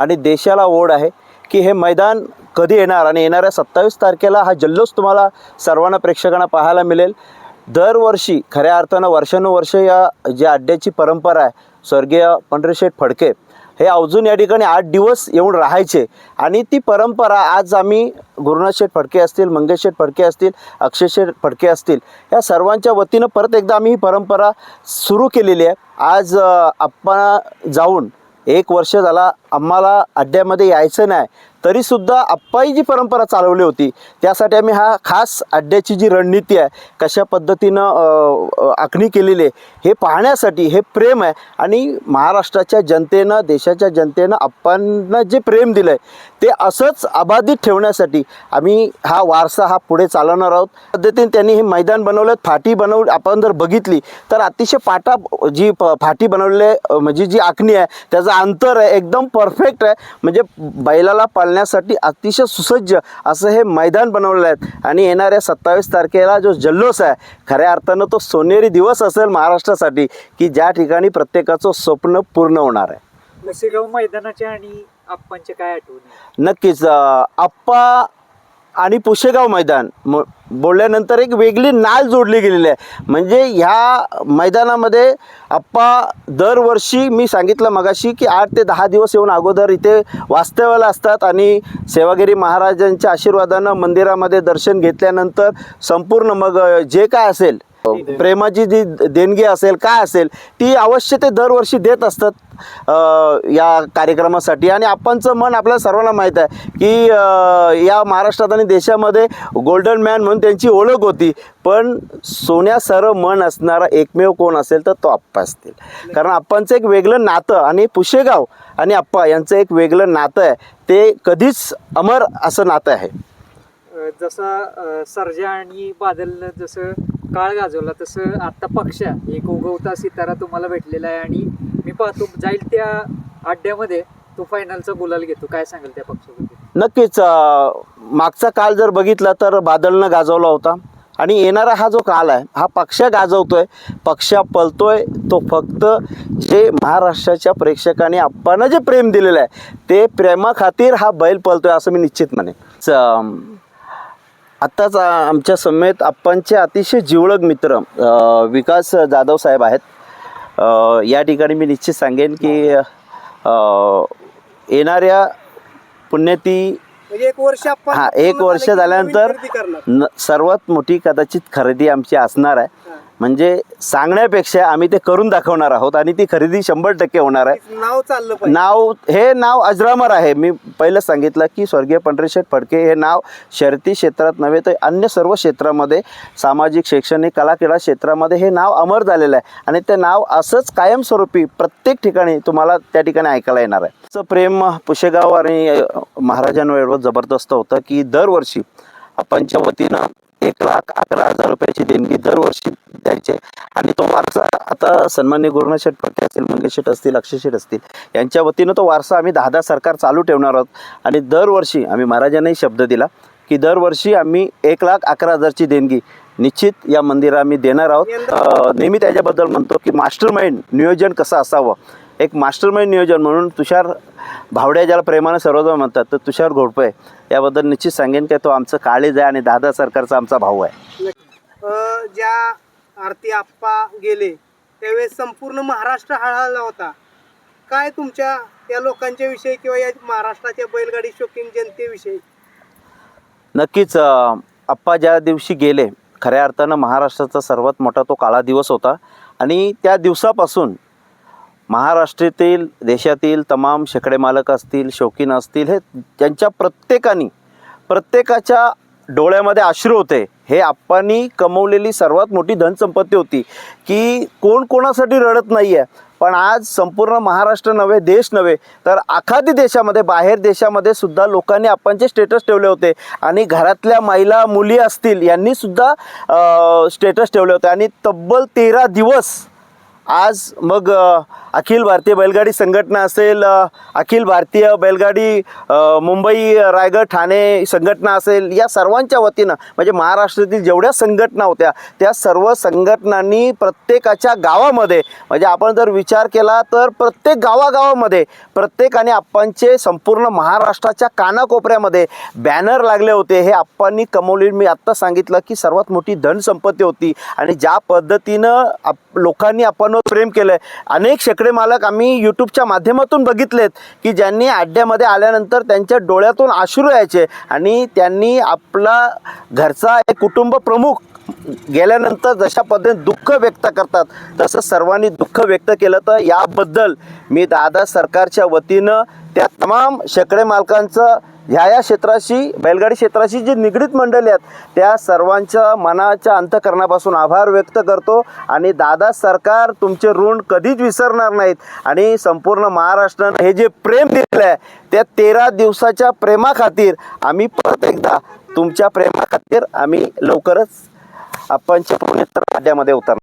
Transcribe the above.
आणि देशाला ओढ आहे की हे मैदान कधी येणार आणि येणाऱ्या सत्तावीस तारखेला हा जल्लोष तुम्हाला सर्वांना प्रेक्षकांना पाहायला मिळेल. दरवर्षी खऱ्या अर्थानं वर्षानुवर्ष या ज्या अड्ड्याची परंपरा आहे स्वर्गीय पंढरीशेठ फडके हे अजून या ठिकाणी आठ दिवस येऊन राहायचे आणि ती परंपरा आज आम्ही गुरुनाथ शेठ फडके असतील मंगेश शेठ फडके असतील अक्षय शेठ फडके असतील या सर्वांच्या वतीनं परत एकदा आम्ही ही परंपरा सुरू केलेली आहे. आज आपण जाऊन एक वर्ष झाला आम्हाला अड्ड्यामध्ये यायचं नाही. तरीसुद्धा आप्पाई जी परंपरा चालवली होती त्यासाठी आम्ही हा खास अड्ड्याची जी रणनीती आहे कशा पद्धतीनं आखणी केलेली आहे हे पाहण्यासाठी हे प्रेम आहे. आणि महाराष्ट्राच्या जनतेनं देशाच्या जनतेनं आप्पांना जे प्रेम दिलं आहे ते असंच अबाधित ठेवण्यासाठी आम्ही हा वारसा हा पुढे चालवणार आहोत. पद्धतीने त्यांनी हे मैदान बनवलं फाटी बनवली आपण जर बघितली तर अतिशय पाटा जी प फाटी बनवले म्हणजे जी आखणी आहे त्याचं अंतर आहे एकदम परफेक्ट आहे. म्हणजे बैलाला पाळण्यासाठी अतिशय सुसज्ज असं हे मैदान बनवलेलं आहे. आणि येणाऱ्या सत्तावीस तारखेला जो जल्लोष आहे खऱ्या अर्थानं तो सोनेरी दिवस असेल महाराष्ट्रासाठी की ज्या ठिकाणी प्रत्येकाचं स्वप्न पूर्ण होणार आहे. लसेगाव मैदानाच्या आणि आप्पांच्या काय आठवणी? नक्कीच आप्पा आणि पुशेगाव मैदान. म बोलल्यानंतर एक वेगळी नाल जोडली गेलेली आहे. म्हणजे ह्या मैदानामध्ये आप्पा दरवर्षी मी सांगितलं मगाशी की आठ ते दहा दिवस येऊन अगोदर इथे वास्तव्याला असतात आणि सेवागिरी महाराजांच्या आशीर्वादानं मंदिरामध्ये दर्शन घेतल्यानंतर संपूर्ण मग जे काय असेल प्रेमाची जी देणगी असेल काय असेल ती अवश्य ते दरवर्षी देत असतात या कार्यक्रमासाठी. आणि आपणचं मन आपल्याला सर्वांना माहीत आहे की या महाराष्ट्रात आणि देशामध्ये गोल्डन मॅन म्हणून त्यांची ओळख होती. पण सोन्यासरं मन असणारा एकमेव कोण असेल तर तो आप्पा असतील. कारण आप्पांचं एक वेगळं नातं आणि पुशेगाव आणि आप्पा यांचं एक वेगळं नातं आहे. ते कधीच अमर असं नातं आहे. जसा सर्जा आणि बादलनं जसं काळ गाजवला तसं आत्ता पक्षा एक उगवता सितारा तुम्हाला भेटलेला आहे आणि मी पाहतो जाईल त्या अड्ड्यामध्ये तो फायनलचा गुलाल घेतो. काय सांगेल त्या पक्षाबद्दल? नक्कीच अ, मागचा काल जर बघितला तर बादलनं गाजवला होता. आणि येणारा हा जो काल आहे हा पक्ष गाजवतोय पक्ष पलतोय तो फक्त जे महाराष्ट्राच्या प्रेक्षकांनी आपण जे प्रेम दिलेलं आहे ते प्रेमाखातीर हा बैल पलतोय असं मी निश्चित म्हणेन. च- आत्ताच आमच्या समेत आप्पांचे अतिशय जिवलग मित्र अ, विकास जाधव साहेब आहेत अ, या ठिकाणी मी निश्चित सांगेन की अ, येणाऱ्या पुण्यती म्हणजे एक वर्ष आपण हा एक पूर्ण वर्ष झालं की झाल्यानंतर नवीन खरेदी करणार. न सर्वात मोठी कदाचित खरेदी आमची असणार आहे. म्हणजे सांगण्यापेक्षा आम्ही ते करून दाखवणार आहोत आणि ती खरेदी शंभर टक्के होणार आहे. नाव चाललं नाव हे नाव अजरामर आहे. मी पहिलं सांगितलं की स्वर्गीय पंढरीशेठ फडके हे नाव शर्ती क्षेत्रात नव्हे तर अन्य सर्व क्षेत्रामध्ये सामाजिक शैक्षणिक कला क्रीडा क्षेत्रामध्ये हे नाव अमर झालेलं आहे. आणि ते नाव असंच कायमस्वरूपी प्रत्येक ठिकाणी तुम्हाला त्या ठिकाणी ऐकायला येणार आहे. असं प्रेम पुशेगाव आणि महाराजांवर एवढं जबरदस्त होतं की दरवर्षी आपणच्या वतीनं एक लाख अकरा हजार रुपयाची देणगी दरवर्षी द्यायचे. आणि तो वारसा आता सन्मान्य गुरुनाथ शेठ असतील मंगेश शेठ असतील अक्षयशेठ असतील यांच्या वतीनं तो वारसा आम्ही दहा दहा सरकार चालू ठेवणार आहोत. आणि दरवर्षी आम्ही महाराजांनाही शब्द दिला की दरवर्षी आम्ही एक लाख अकरा हजारची देणगी निश्चित या मंदिरात आम्ही देणार आहोत. नेहमी त्याच्याबद्दल म्हणतो की मास्टर माइंड नियोजन कसं असावं? एक मास्टर माइंड नियोजन म्हणून तुषार भावड्या ज्याला प्रेमानं सर्वजण म्हणतात तर तुषार घोडपे याबद्दल निश्चित सांगेन की तो आमचं काळीज आहे आणि दादा सरकारचा आमचा भाऊ आहे. ज्या आरती आप्पा गेले त्यावेळेस संपूर्ण महाराष्ट्र हळहळला होता. काय तुमच्या या लोकांच्या विषयी किंवा या महाराष्ट्राच्या बैलगाडी शौकीन जनतेविषयी? नक्कीच आप्पा ज्या दिवशी गेले खऱ्या अर्थानं महाराष्ट्राचा सर्वात मोठा तो काळा दिवस होता. आणि त्या दिवसापासून महाराष्ट्रातील देशातील तमाम शेकडे मालक असतील शौकीन असतील हे त्यांच्या प्रत्येकाने प्रत्येकाच्या डोळ्यामध्ये अश्रू होते. हे आप्पांनी कमवलेली सर्वात मोठी धनसंपत्ती होती की कोण कोणासाठी रडत नाही आहे पण आज संपूर्ण महाराष्ट्र नव्हे देश नव्हे तर अखादी देशामध्ये बाहेर देशामध्ये सुद्धा लोकांनी आपणचे स्टेटस ठेवले होते. आणि घरातल्या महिला मुली असतील यांनी सुद्धा स्टेटस ठेवले होते. आणि तब्बल तेरा दिवस आज मग अखिल भारतीय बैलगाडी संघटना असेल अखिल भारतीय बैलगाडी मुंबई रायगड ठाणे संघटना असेल या सर्वांच्या वतीनं म्हणजे महाराष्ट्रातील जेवढ्या संघटना होत्या त्या सर्व संघटनांनी प्रत्येकाच्या गावामध्ये म्हणजे आपण जर विचार केला तर प्रत्येक गावागावामध्ये प्रत्येकाने आप्पांचे संपूर्ण महाराष्ट्राच्या कानाकोपऱ्यामध्ये बॅनर लागले होते. हे आप्पांनी कमवले मी आत्ता सांगितलं की सर्वात मोठी धनसंपत्ती होती. आणि ज्या पद्धतीनं आप लोकांनी आपण प्रेम केलं आहे अनेक शेकडे मालक आम्ही यूट्यूबच्या माध्यमातून बघितलेत की ज्यांनी आड्ड्यामध्ये आल्यानंतर त्यांच्या डोळ्यातून आश्रू यायचे आणि त्यांनी आपला घरचा एक कुटुंब प्रमुख गेल्यानंतर जशा पद्धतीने दुःख व्यक्त करतात तसं सर्वांनी दुःख व्यक्त केलं तर याबद्दल मी दादा सरकारच्या वतीनं त्या तमाम शेकडे मालकांचं ह्या या क्षेत्राशी बैलगाडी क्षेत्राशी जी निगडीत मंडळी आहेत त्या सर्वांच्या मनाच्या अंतकरणापासून आभार व्यक्त करतो. आणि दादा सरकार तुमचे ऋण कधीच विसरणार नाहीत. आणि संपूर्ण महाराष्ट्रानं हे जे प्रेम दिलेलं आहे त्या तेरा दिवसाच्या प्रेमाखातीर आम्ही परत एकदा तुमच्या प्रेमाखातीर आम्ही लवकरच आपणच्या पुणे अड्ड्यामध्ये उतरणार